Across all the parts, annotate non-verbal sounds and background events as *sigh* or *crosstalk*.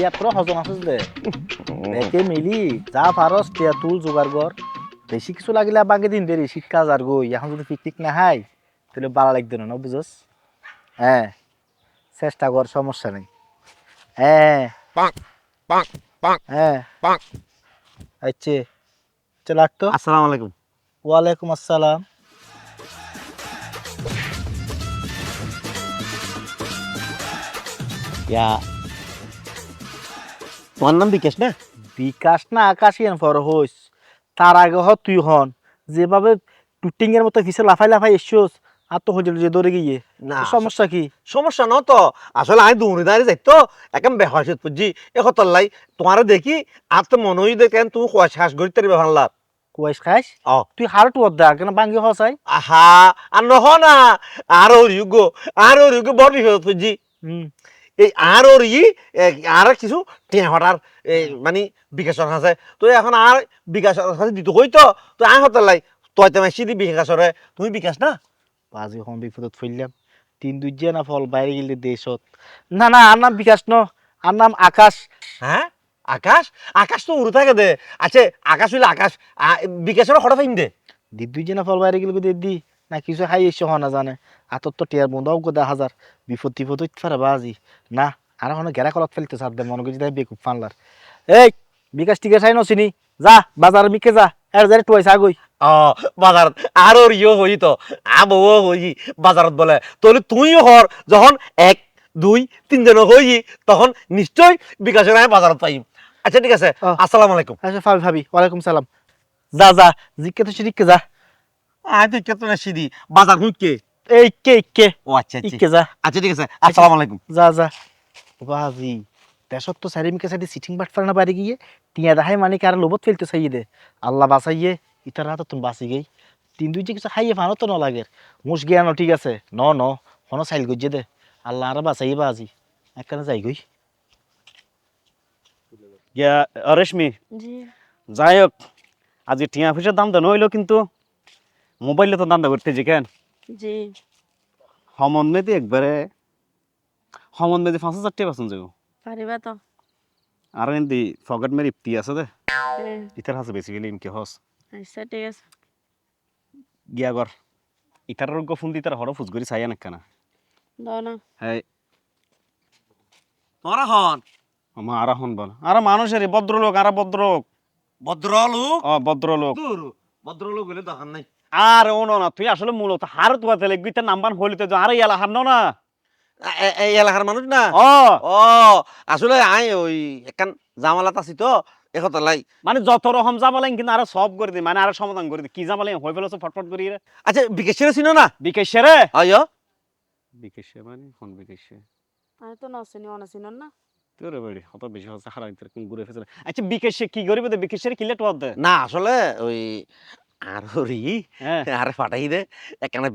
ইয়াত পুরো হজম আছে দে একে মিলি যা পারস টিয়া তুল জোগাড় কর বেশি কিছু লাগিলে বাগে দিন দেরি শিক্ষা আর গই এখন যদি পিকনিক না হাই তাহলে বালা লাগবে না বুঝস হ্যাঁ চেষ্টা কর সমস্যা নেই। হ্যাঁ পাক পাক পাক হ্যাঁ পাক। আচ্ছা চল লাগতো আসসালামু আলাইকুম। ওয়ালাইকুম আসসালাম। ইয়া তোমার নাম বিকাশ না? বিকাশ না আকাশিয়ান ফর হইস তার আগে হ তুই হন। যেভাবে টুটিং এর মতো ফিসে লাফাই লাফাই এসছোস আর তো হজল যে দৌড়ে গিয়ে। না সমস্যা কি? সমস্যা ন তো। আসলে আমি দৌড়ে দাঁড়িয়ে যাই তো। একদম বেহসিত বুঝছি। এ হতল্লাই তোমার দেখি আর তো মনে হই দেখেন তুমি কুয়া শ্বাস গড়িতে ভাল্লা কুয়াইস খাইস ও তুই হার টু অর্ধা কেন বাঙ্গি হসাই আহা আর নহ না। আর ওর ইউগ আর ওর ইউগ বড় বুঝছি। হুম। এই আর ওর ই আর কিছু টেঁ হঠার এই মানে বিকাশের কাছে তো এখন আর বিকাশের কাছে দিতে হই তো তো আই হতল্লাই তই তো মাসি দি বিকাশরে তুমি বিকাশ না? আজি হন বিপদত ফেললাম তিন দুই যে না ফল বাইরে গেলে দেশত। না না আর নাম বিকাশ ন। আর নাম আকাশ। হ্যাঁ আকাশ? আকাশ তো উড়ে থাকে দে আচ্ছা আকাশ হইলে আকাশ। আ- বিকাশের হঠাৎ দে। দি দুই যে না ফল বাইরে গেলে দি না কিছু খাই এসে হওয়া না জানে। আতর তো টিয়ার বন্ধ গো দা হাজার। বিপদ টিপদ হইতে পারে বাজি। না আর এখন গেরা কলত ফেলতে সার দে মনে করছি তাই বেকুব ফানলার। এই বিকাশ টিকে চাই নছিনি যা বাজার মিকে যা। এর যারে আগই ও বাজারত আর ইয়ে হই তো। আবও হই বাজারত বলে। তাহলে তুইও হর যখন এক দুই তিনজন হই তখন নিশ্চয় বিকাশের আমি বাজারত পাইম আচ্ছা ঠিক আছে। আসসালামু আলাইকুম। আচ্ছা ভাবি ভাবি ওয়ালাইকুম সালাম। যা যা সিরিকে যা। কেতন সিদি বাজার হুঁকে এই কে কে। ও আচ্ছা আচ্ছা। ইকে যা। আচ্ছা ঠিক আছে। আসসালামু আলাইকুম। যা যা। বাজি। দেশত তো সাইডে সিটিং বাট বাড়ি গিয়ে টিয়া মানে কি আর লোবত ফেলতে চাইয়ে দে। আল্লাহ বাঁচাইয়ে ইতার হাতে তুমি বাঁচি গেই। তিন দুই যে কিছু খাইয়ে ফানো তো মুস গিয়া ন ঠিক আছে। ন ন হনো সাইল দে। আল্লাহ আর বাঁচাইয়ে বাজি। একখানে যাই গই। ইয়া রেশমি। জি। যাই হোক আজকে টিয়া পয়সার দাম দেন হইল কিন্তু মোবাইলে তো দান্দা করতে কেন? জি। হমন মেদি একবারে হমন মেদি পাঁচ হাজার টাকা পাচ্ছেন যাব পারিবা তো। আর এমনি ফকেট মেরি ইপ্তি আছে দে। ইতার হাসে বেশি গেলে ইমকে হস। আচ্ছা ঠিক আছে। গিয়া গর ইতার গো ফোন দি তার হর ফুজ করি চাই না কেনা। দাও না। হ্যাঁ তোরা হন আমার আর হন বল। আর মানুষের ভদ্রলোক আর ভদ্রলোক। ভদ্রলোক? ও ভদ্রলোক। দূর। ভদ্রলোক দোকান নাই। আর ও না তুই আসলে মূলত হার তোমার তেলে গিতে নাম্বার হইলে তো আর ইয়ালা হার না এই এলাকার মানুষ না? ও। ও আসলে আই ওই একান জামালাত আছি তো একতালাই মানে যত রকম জামালেন কিন্তু আর সব করে দি মানে আর সমাধান করে দি কি জামালেন হয়ে ফেলেছো ফটফট করি রে আচ্ছা বিকেশের ছিল না? বিকেশে রে আয়। বিকেশে মানে কোন বিকেশে আমি তো নচিনি অনচিন না। তোরে বাড়ি অত বেশি হচ্ছে হারাই তোর কোন ঘুরে ফেসে আচ্ছা বিকেশে কি করিবে তো বিকেশের দে? না আসলে ওই আর হরি হ্যাঁ। আর ফাটাই দে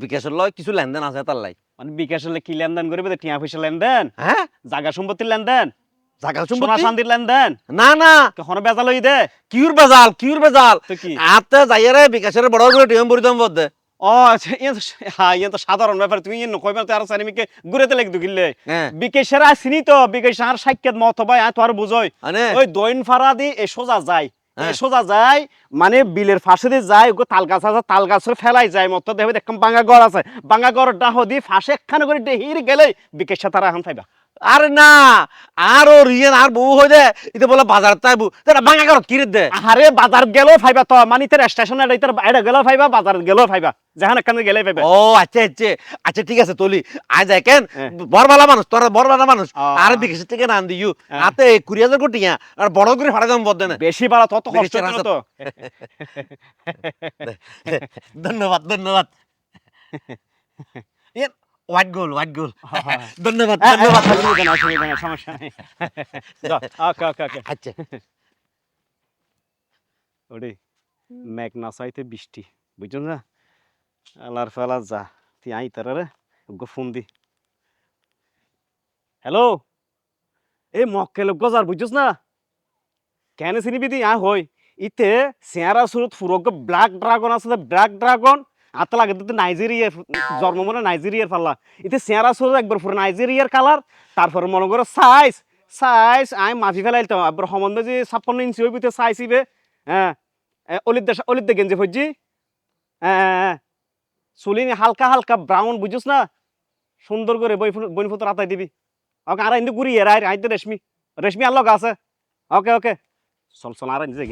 বিকাশের লয় কিছু লেনদেন আছে তার লাই। মানে বিকাশের কি লেনদেন করিবে তো টিয়া পয়সা লেনদেন? হ্যাঁ। জাগা সম্পত্তির লেনদেন? জাগা সোনা সম্পত্তি শান্তির লেনদেন? না না। কখনো বেজাল হই দে। কিউর বেজাল কিউর বেজাল। আতে যাইয়ারে বিকাশের বড় করে টিএম পরিদম বদে ও আচ্ছা ইয়ে তো হ্যাঁ ইয়ে তো সাধারণ ব্যাপার তুমি ইয়ে কইবার তো আর ঘুরেতে দুকিলে হ্যাঁ। বিকেশের আসিনি তো বিকেশ আর সাক্ষাৎ মত ভাই আর তো আর বুঝই। ওই দইন ফাড়া দি এ সোজা যায়। হ্যাঁ। সোজা যায় মানে বিলের ফাঁসে দিয়ে যায় ওগো তাল গাছ আছে তাল গাছের ফেলাই যায় মতো দেখবে দেখলাম বাঙ্গা ঘর আছে। বাঙ্গা ঘর ডাহ দি ফাঁসে একখানে করে ডেহির গেলে বিকেশ তারা এখন পাইবা। আরে না আর ও রিয়েন আর বউ হই দে ইতে বলে বাজার তাইবু তেরা বাঙ্গা করত কিরে দে? আরে বাজার গেলেও ফাইবা তো মানে তোর স্টেশনে এটা এটা গেলেও ফাইবা বাজার গেলেও ফাইবা যেখানে একখানে গেলেই পাইবা ও আচ্ছা আচ্ছা আচ্ছা ঠিক আছে তলি আজ দেখেন হ্যাঁ। বড়বালা মানুষ তোরা বড়বালা মানুষ আর বিকাশ থেকে নান দিও হ্যাঁ। আতে কুড়ি হাজার কোটি আর বড় করে ফাড়া দাম বদে না বেশি বাড়া তত কষ্ট আছে তো? *laughs* ধন্যবাদ ধন্যবাদ। *laughs* হোয়াইট গোল হোয়াইট গোল। ধন্যবাদ ধন্যবাদ। সমস্যা নেই। ওকে ওকে ওকে আচ্ছা। *laughs* ওরে মেঘ না চাইতে বৃষ্টি বুঝছ না? আলার ফেলা যা তুই আই তারা রে গো ফোন দি। হ্যালো এই মক্কেল গজার বুঝছস না? কেন চিনিবি দি আ হই। ইতে চেয়ারা সুরত ফুরক ব্ল্যাক ড্রাগন আছে ব্ল্যাক ড্রাগন। আত লাগে তো জন্ম মনে নাইজেরিয়ার পাল্লা। ইতে চেয়ারা সুরত একবার পুরো নাইজেরিয়ার কালার তারপরে মনে করো সাইজ সাইজ আই মাফি ফেলাইতাম আবার সম্বন্ধে যে ছাপ্পান্ন ইঞ্চি হইব তো সাইজ চাইছিবে হ্যাঁ অলিদ দে অলিদ দে গেঞ্জি ফজি হ্যাঁ চুলি নি হালকা হালকা ব্রাউন বুঝছিস না? সুন্দর করে বই বই ফটো আতাই দিবি। ওকে, আর ইন্দু ঘুরি এর আইতে রেশমি। রেশমি আর লগ আছে। ওকে ওকে। চল চল, আর নিজে